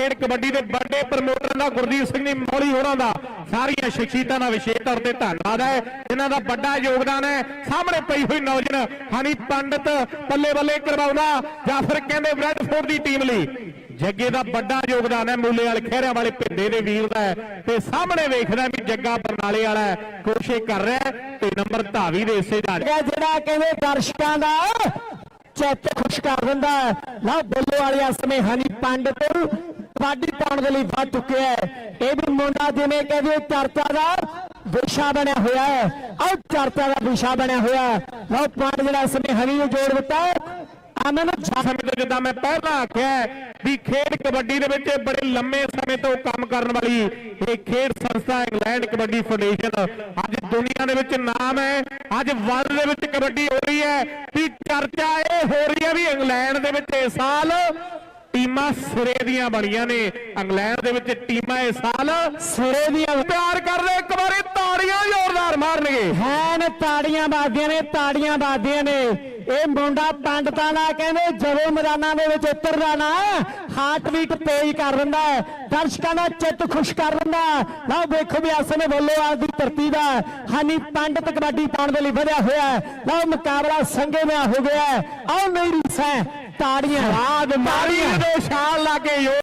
ਖੇਡ ਕਬੱਡੀ ਦੇ ਵੱਡੇ ਪ੍ਰਮੋਟਰ ਦਾ ਗੁਰਦੀਪ ਸਿੰਘ ਨੇ ਮੌਲੀ ਹੋਰਾਂ ਦਾ ਸਾਰੀਆਂ ਸ਼ਖਸੀਅਤਾਂ ਦਾ ਵਿਸ਼ੇਸ਼ ਤੌਰ ਤੇ ਧੰਨਵਾਦ ਹੈ। ਇਹਨਾਂ ਦਾ ਵੱਡਾ ਯੋਗਦਾਨ ਹੈ। ਸਾਹਮਣੇ ਪਈ ਹੋਈ ਨੌਜਵਾਨ ਹਨੀ ਪੰਡਤ ਬੱਲੇ ਬੱਲੇ ਕਰਵਾਉਂਦਾ ਜਾਂ ਫਿਰ ਕਹਿੰਦੇ ਬ੍ਰੈਡਫੋਰਡ ਦੀ ਟੀਮ ਲਈ। ਜੱਗੇ ਦਾ ਵੱਡਾ ਯੋਗਦਾਨ ਹੈ। ਮੂਲੇ ਵਾਲੇ ਖਹਿਰਿਆਂ ਵਾਲੇ ਪਿੰਡੇ ਦੇ ਵੀਰ ਦਾ ਹੈ। ਤੇ ਸਾਹਮਣੇ ਵੇਖਦਾ ਵੀ ਜੱਗਾ ਬਰਨਾਲੇ ਵਾਲਾ ਕੋਸ਼ਿਸ਼ ਕਰ ਰਿਹਾ ਤੇ ਨੰਬਰ ਧਾਵੀ ਦੇ ਇਸੇ ਦਾ ਜਿਹੜਾ ਕਹਿੰਦੇ ਦਰਸ਼ਕਾਂ ਦਾ ਚਿੱਤ ਖੁਸ਼ ਕਰ ਦਿੰਦਾ ਹੈ। ਲਓ ਬੁੱਲੇ ਵਾਲੇ ਅਸਮੇ ਹਨੀ ਪੰਡਤ ਕਬੱਡੀ ਪਾਉਣ ਦੇ ਲਈ ਵੱਧ ਚੁੱਕਿਆ ਹੈ। ਇਹ ਵੀ ਮੁੰਡਾ ਜਿਵੇਂ ਕਹਿੰਦੇ ਚਰਚਾ ਦਾ ਵਿਸ਼ਾ ਬਣਿਆ ਹੋਇਆ ਹੈ। ਆਹ ਚਰਚਾ ਦਾ ਵਿਸ਼ਾ ਬਣਿਆ ਹੋਇਆ ਹੈ। ਲਓ ਪੁਆਇੰਟ ਜਿਹੜਾ ਅਸਮੇ ਹਨੀ ਨੂੰ ਜੋੜ ਦਿੱਤਾ ਆਮਨ ਸਮੇਂ ਤੋਂ ਜਿੱਦਾਂ ਮੈਂ ਪਹਿਲਾਂ ਆਖਿਆ ਵੀ ਖੇਡ ਕਬੱਡੀ ਦੇ ਵਿੱਚ ਬੜੇ ਲੰਮੇ ਸਮੇਂ ਤੋਂ ਕੰਮ ਕਰਨ ਵਾਲੀ ਇਹ ਖੇਡ ਸੰਸਥਾ ਇੰਗਲੈਂਡ ਕਬੱਡੀ ਫੈਡਰੇਸ਼ਨ। ਅੱਜ ਦੁਨੀਆ ਦੇ ਵਿੱਚ ਨਾਮ ਹੈ, ਅੱਜ ਵਰਲਡ ਦੇ ਵਿੱਚ ਕਬੱਡੀ ਹੋ ਰਹੀ ਹੈ। ਵੀ ਚਰਚਾ ਇਹ ਹੋ ਰਹੀ ਹੈ ਵੀ ਇੰਗਲੈਂਡ ਦੇ ਵਿੱਚ ਇਸ ਸਾਲ ਟੀਮਾਂ ਸਿਰੇ ਦੀਆਂ ਬਣੀਆਂ ਨੇ। ਇੰਗਲੈਂਡ ਦੇ ਵਿੱਚ ਟੀਮਾਂ ਇਸ ਸਾਲ ਸਿਰੇ ਦੀਆਂ ਪਿਆਰ ਕਰਦੇ ਇੱਕ ਵਾਰੀ ਤਾੜੀਆਂ ਜ਼ੋਰਦਾਰ ਮਾਰਨਗੇ। ਹੈਨ, ਤਾੜੀਆਂ ਵੱਜਦੀਆਂ ਨੇ, ਤਾੜੀਆਂ ਵੱਜਦੀਆਂ ਨੇ। ਇਹ ਮੁੰਡਾ ਪੰਡਤਾਂ ਦਾ ਕਹਿੰਦੇ, ਜਦੋਂ ਮੈਦਾਨਾਂ ਦੇ ਵਿੱਚ ਉਤਰਦਾ ਨਾ ਹਾਰਟ ਬੀਟ ਤੇਜ਼ ਕਰ ਦਿੰਦਾ ਦਰਸ਼ਕਾਂ ਦਾ ਚਿੱਤ ਖੁਸ਼ ਕਰ ਦਿੰਦਾ ਹੈ। ਲਓ ਵੇਖੋ ਵੀ ਅਸਲ ਵੱਲੋਂ ਦੀ ਧਰਤੀ ਦਾ ਹਨੀ ਪੰਡਤ ਕਬੱਡੀ ਪਾਉਣ ਦੇ ਲਈ ਵਧਿਆ ਹੋਇਆ ਹੈ। ਲਓ, ਮੁਕਾਬਲਾ ਸੰਗੇਮਿਆ ਹੋ ਗਿਆ ਹੈ। ਆਓ, ਮੇਰੀ ਸੈਂ ਤਾੜੀਆਂ ਆਦ ਮਾਰੀ ਦੇ ਛਾਲ ਲਾ ਕੇ